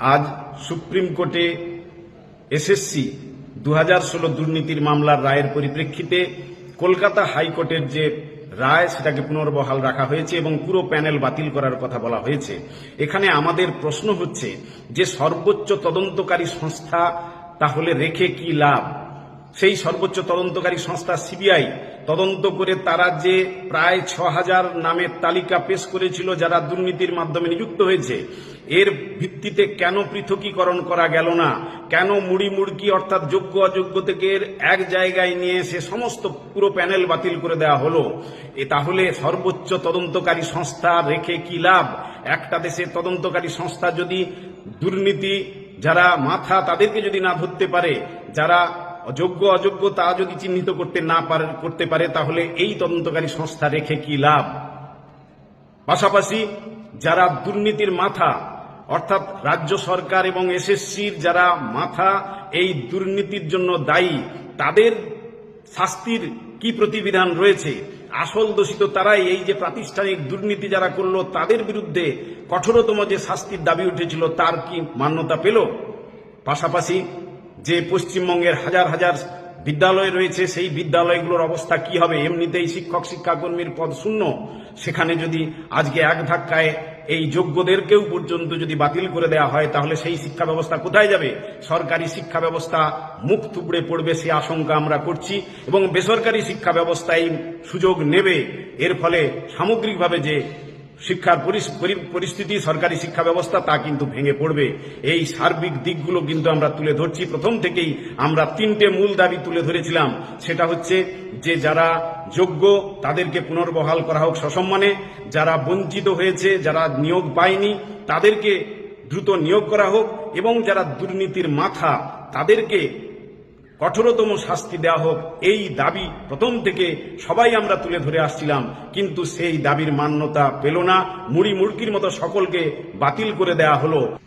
আজ সুপ্রিম কোর্টে এসএসসি দু হাজার ষোলো দুর্নীতির মামলার রায়ের পরিপ্রেক্ষিতে কলকাতা হাইকোর্টের যে রায়, সেটাকে পুনর্বহাল রাখা হয়েছে এবং পুরো প্যানেল বাতিল করার কথা বলা হয়েছে। এখানে আমাদের প্রশ্ন হচ্ছে যে সর্বোচ্চ তদন্তকারী সংস্থা তাহলে রেখে কি লাভ? সেই সর্বোচ্চ তদন্তকারী সংস্থা সিবিআই তদন্ত করে তারা যে প্রায় ছ হাজার নামের তালিকা পেশ করেছিল যারা দুর্নীতির মাধ্যমে নিযুক্ত হয়েছে, এর ভিত্তিতে কেন পৃথকীকরণ করা গেল না? কেন মুড়ি মুড়কি অর্থাৎ যোগ্য অযোগ্য থেকে এক জায়গায় নিয়ে এসে সমস্ত পুরো প্যানেল বাতিল করে দেওয়া হলো? এ তাহলে সর্বোচ্চ তদন্তকারী সংস্থা রেখে কি লাভ? একটা দেশের তদন্তকারী সংস্থা যদি দুর্নীতি যারা মাথা তাদেরকে যদি না ধরতে পারে, যারা অযোগ্য অযোগ্য তা যদি চিহ্নিত করতে না করতে পারে, তাহলে এই তদন্তকারী সংস্থা রেখে কি লাভ? পাশাপাশি যারা দুর্নীতির মাথা, অর্থাৎ রাজ্য সরকার এবং এসএসসির যারা মাথা এই দুর্নীতির জন্য দায়ী, তাদের শাস্তির কি প্রতিবিধান রয়েছে? আসল দোষিত তারাই। এই যে প্রাতিষ্ঠানিক দুর্নীতি যারা করল, তাদের বিরুদ্ধে কঠোরতম যে শাস্তির দাবি উঠেছিল, তার কি মান্যতা পেল? পাশাপাশি যে পশ্চিমবঙ্গের হাজার হাজার বিদ্যালয় রয়েছে, সেই বিদ্যালয়গুলোর অবস্থা কি হবে? এমনিতেই শিক্ষক, শিক্ষাকর্মীর পদ শূন্য। সেখানে যদি আজকে এক ধাক্কায় এই যোগ্যদেরকেও পর্যন্ত যদি বাতিল করে দেওয়া হয়, তাহলে সেই শিক্ষা ব্যবস্থা কোথায় যাবে? সরকারি শিক্ষা ব্যবস্থা মুখ থুবড়ে পড়বে সে আশঙ্কা আমরা করছি এবং বেসরকারি শিক্ষা ব্যবস্থায় সুযোগ নেবে। এর ফলে সামগ্রিকভাবে যে শিক্ষার পরি- পরিস্থিতি, সরকারি শিক্ষা ব্যবস্থা, তা কিন্তু ভেঙে পড়বে। এই সার্বিক দিকগুলো কিন্তু আমরা তুলে ধরছি। প্রথম থেকেই আমরা তিনটে মূল দাবি তুলে ধরেছিলাম। সেটা হচ্ছে যে যারা যোগ্য, তাদেরকে পুনর্বহাল করা হোক সসম্মানে। যারা বঞ্চিত হয়েছে, যারা নিয়োগ পায়নি, তাদেরকে দ্রুত নিয়োগ করা হোক। এবং যারা দুর্নীতির মাথা, তাদেরকে কঠোরতম শাস্তি দেওয়া হোক, এই দাবি প্রথম থেকে সবাই আমরা তুলে ধরে আসছিলাম। কিন্তু সেই দাবির মান্যতা পেল না। মুড়ি মুড়কির মতো সকলকে বাতিল করে দেয়া হলো।